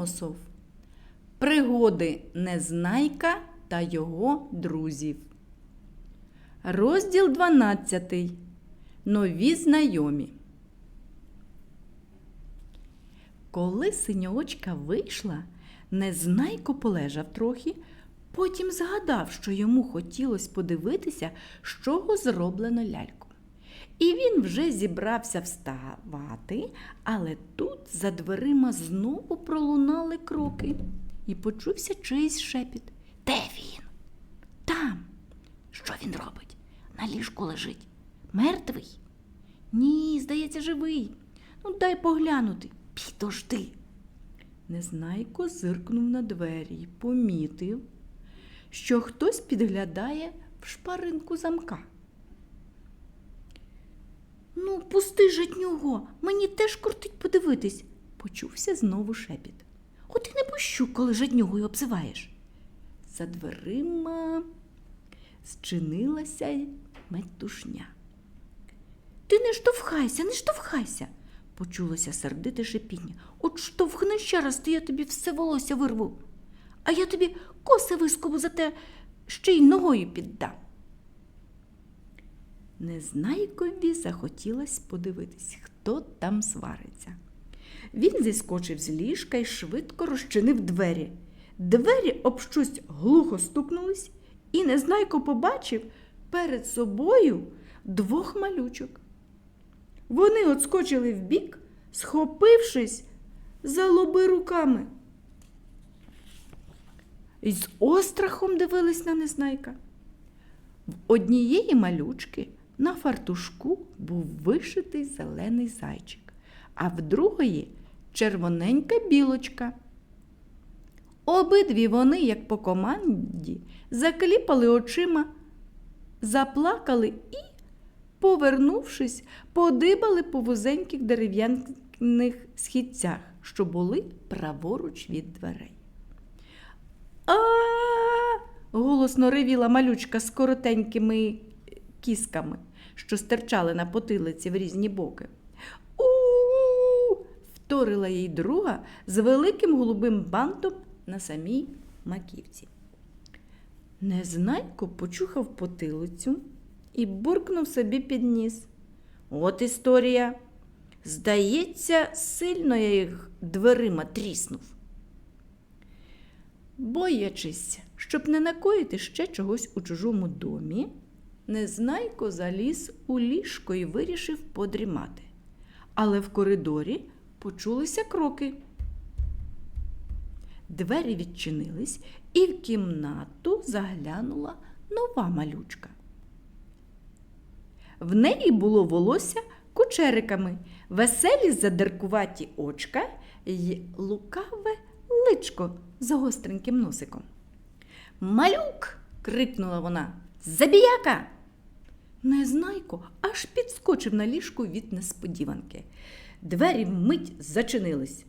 Микола Носов. Пригоди Незнайка та його друзів. Розділ 12. Нові знайомі. Коли синьоочка вийшла, Незнайко полежав трохи, потім згадав, що йому хотілося подивитися, чого зроблено ляльку. І він вже зібрався вставати, але тут за дверима знову пролунали кроки, і почувся чийсь шепіт. Де він? Там. Що він робить? На ліжку лежить. Мертвий? Ні, здається, живий. Ну, дай поглянути. Підожди. Незнайко зиркнув на двері і помітив, що хтось підглядає в шпаринку замка. Ну, пусти житнього, мені теж кортить подивитись, почувся знову шепіт. От і не пущу, коли жаднього обзиваєш. За дверима зчинилася метушня. Ти не штовхайся, не штовхайся, почулося сердите шипіння. От штовхни ще раз, то я тобі все волосся вирву, а я тобі коси вискобу за те, ще й ногою піддам. Незнайкові захотілося подивитись, хто там свариться. Він зіскочив з ліжка і швидко розчинив двері. Двері об щось глухо стукнулись, і Незнайко побачив перед собою двох малючок. Вони отскочили вбік, схопившись за лоби руками. І з острахом дивились на Незнайка. В однієї малючки на фартушку був вишитий зелений зайчик, а в другої червоненька білочка. Обидві вони, як по команді, закліпали очима, заплакали і, повернувшись, подибали по вузеньких дерев'яних східцях, що були праворуч від дверей. А. голосно ревіла малючка з коротенькими кісками, що стирчали на потилиці в різні боки. У. вторила їй друга з великим голубим бантом на самій маківці. Незнайко почухав потилицю і буркнув собі під ніс. От історія. Здається, сильно я їх дверима тріснув. Боячись, щоб не накоїти ще чогось у чужому домі, Незнайко заліз у ліжко і вирішив подрімати. Але в коридорі почулися кроки. Двері відчинились, і в кімнату заглянула нова малючка. В неї було волосся кучериками, веселі задиркуваті очка й лукаве личко з гостреньким носиком. Малюк. крикнула вона. Забіяка. Незнайко аж підскочив на ліжку від несподіванки. Двері вмить зачинились.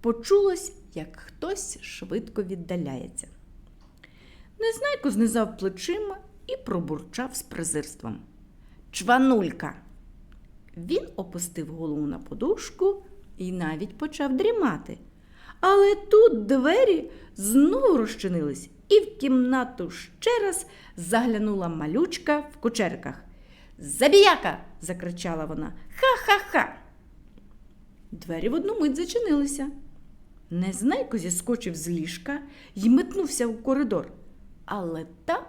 Почулось, як хтось швидко віддаляється. Незнайко знизав плечима і пробурчав з презирством. Чванулька. Він опустив голову на подушку і навіть почав дрімати. Але тут двері знову розчинились, і в кімнату ще раз заглянула малючка в кучерках. Забіяка. закричала вона. Ха-ха-ха. Двері в одну мить зачинилися. Незнайко зіскочив з ліжка й метнувся в коридор, але там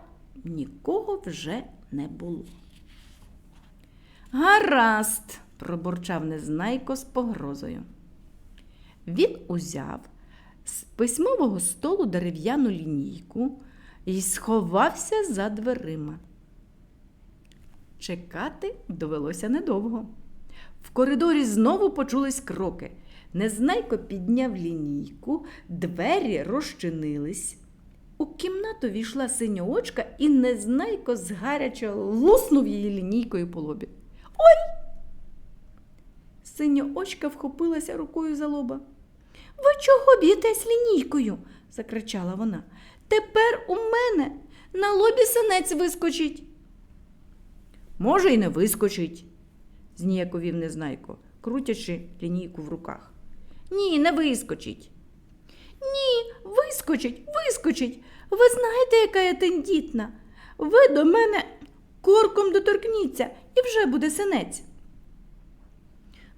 нікого вже не було. Гаразд, пробурчав Незнайко з погрозою. Він узяв з письмового столу дерев'яну лінійку і сховався за дверима. Чекати довелося недовго. В коридорі знову почулись кроки. Незнайко підняв лінійку, двері розчинились. У кімнату війшла синьоочка і незнайко згаряча луснув її лінійкою по лобі. Ой! Синьоочка вхопилася рукою за лоба. Ви чого б'єтесь лінійкою? закричала вона. Тепер у мене на лобі синець вискочить. Може, й не вискочить, зніяковів незнайко, крутячи лінійку в руках. Ні, не вискочить. Ні, вискочить, вискочить. Ви знаєте, яка я тендітна. Ви до мене корком доторкніться і вже буде синець.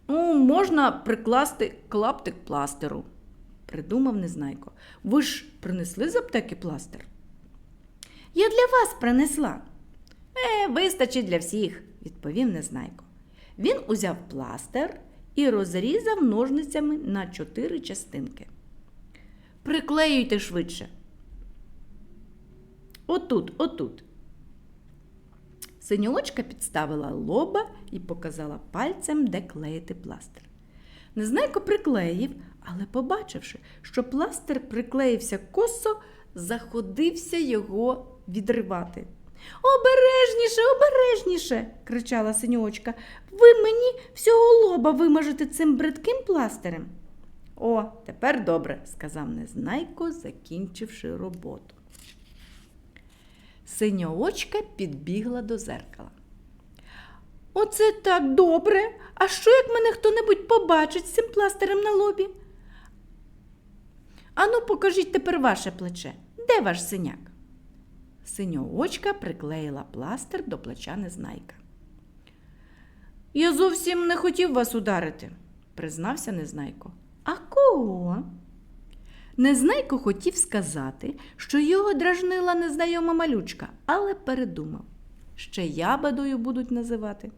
Ну, можна прикласти клаптик пластеру, придумав Незнайко. Ви ж принесли з аптеки пластир? Я для вас принесла. Е, вистачить для всіх, відповів Незнайко. Він узяв пластир і розрізав ножницями на чотири частинки. Приклеюйте швидше. Отут, отут. Синьочка підставила лоба і показала пальцем, де клеїти пластир. Незнайко приклеїв, але, побачивши, що пластир приклеївся косо, заходився його відривати. Обережніше, обережніше, кричала синьочка. Ви мені всього лоба вимажете цим бридким пластирем. О, тепер добре, сказав Незнайко, закінчивши роботу. Синьоочка підбігла до зеркала. Оце так добре. А що, як мене хто-небудь побачить з цим пластирем на лобі? Ану, покажіть тепер ваше плече. Де ваш синяк? Синьоочка приклеїла пластир до плеча Незнайка. Я зовсім не хотів вас ударити, признався Незнайко. А кого? Незнайко хотів сказати, що його дражнила незнайома малючка, але передумав. Ще ябедою будуть називати.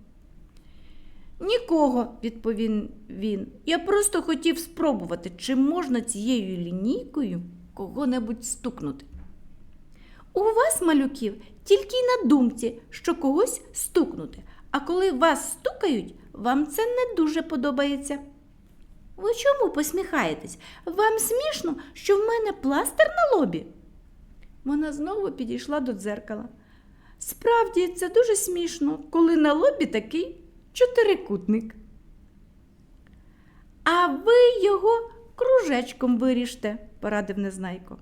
Нікого, відповів він. Я просто хотів спробувати, чи можна цією лінійкою кого-небудь стукнути. У вас, малюків, тільки й на думці, що когось стукнути, а коли вас стукають, вам це не дуже подобається. Ви чому посміхаєтесь? Вам смішно, що в мене пластир на лобі? Вона знову підійшла до дзеркала. Справді, це дуже смішно, коли на лобі такий чотирикутник. А ви його кружечком виріжте, порадив Незнайко.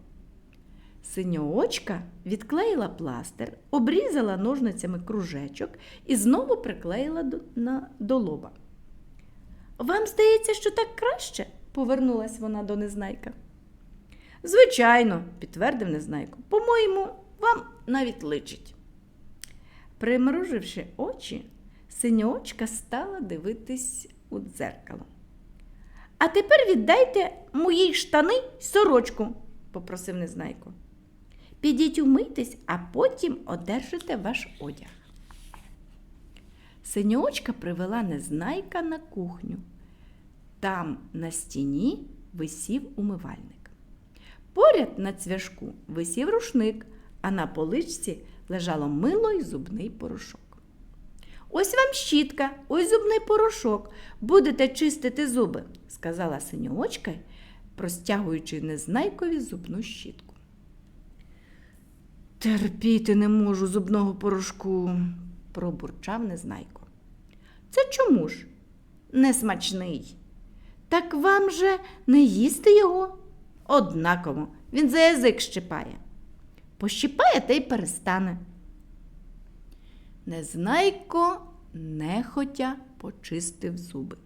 Синьоочка відклеїла пластир, обрізала ножницями кружечок і знову приклеїла до, на, до лоба. Вам здається, що так краще? повернулась вона до Незнайка. Звичайно, підтвердив Незнайко. По-моєму, вам навіть личить. Примруживши очі, синьоочка стала дивитись у дзеркало. А тепер віддайте моїй штани й сорочку, попросив Незнайко. Підіть умийтесь, а потім одержите ваш одяг. Синьоочка привела Незнайка на кухню. Там на стіні висів умивальник. Поряд на цвяшку висів рушник, а на поличці лежало мило й зубний порошок. Ось вам щітка, ось зубний порошок. Будете чистити зуби, сказала синьоочка, простягуючи незнайкові зубну щітку. Терпіти не можу зубного порошку, пробурчав Незнайко. Це чому ж? Несмачний. Так вам же не їсти його? Однаково, він за язик щипає. Пощипає та й перестане. Незнайко нехотя почистив зуби.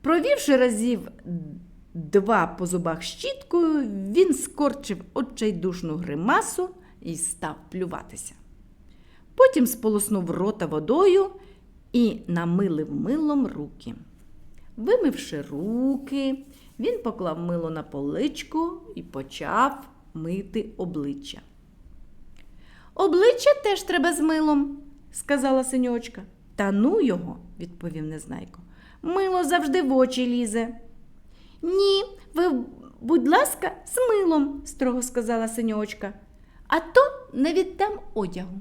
Провівши разів два по зубах щіткою, він скорчив очайдушну гримасу і став плюватися. Потім сполоснув рота водою і намилив милом руки. Вимивши руки, він поклав мило на поличку і почав мити обличчя. Обличчя теж треба з милом, сказала синьочка. Та ну його, відповів Незнайко. Мило завжди в очі лізе. Ні, ви, будь ласка, з милом, строго сказала синьочка, а то не віддам одягу.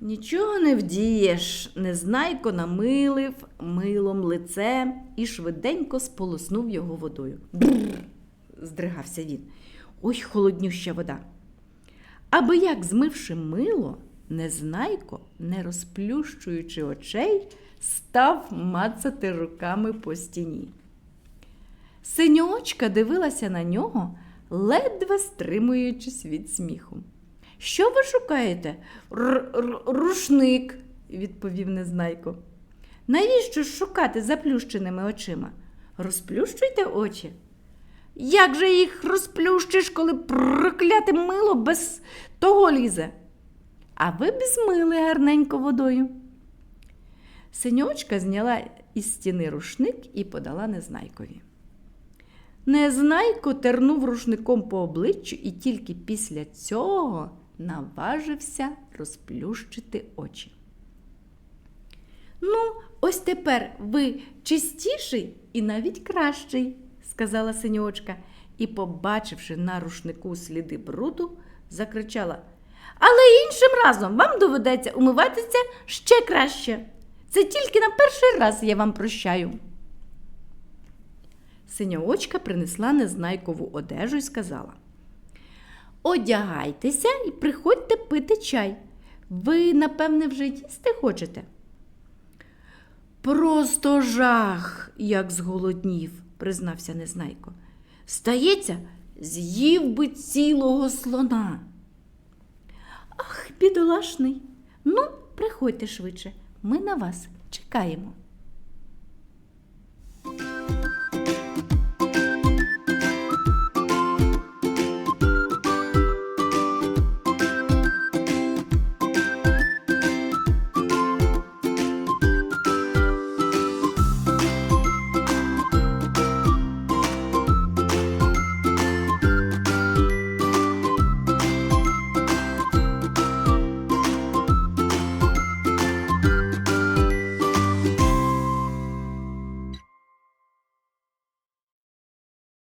Нічого не вдієш, незнайко намилив милом лице і швиденько сполоснув його водою. Бррр, здригався він. Ой, холоднюща вода. Аби як змивши мило, незнайко, не розплющуючи очей, став мацати руками по стіні. Синьочка дивилася на нього, ледве стримуючись від сміху. Що ви шукаєте? Рушник, відповів Незнайко. Навіщо ж шукати заплющеними очима? Розплющуйте очі. Як же їх розплющиш, коли прокляте мило без того лізе? А ви б змили гарненько водою. Синьочка зняла із стіни рушник і подала незнайкові. Незнайко тернув рушником по обличчю і тільки після цього наважився розплющити очі. Ну, ось тепер ви чистіший і навіть кращий, сказала синьочка, і, побачивши на рушнику сліди бруду, закричала. Але іншим разом вам доведеться умиватися ще краще. Це тільки на перший раз я вам прощаю. Синьоочка принесла незнайкову одежу і сказала: Одягайтеся і приходьте пити чай. Ви, напевне, вже їсти хочете. Просто жах, як зголоднів, признався Незнайко. Стається, з'їв би цілого слона. Ах, бідолашний. Ну, приходьте швидше, ми на вас чекаємо.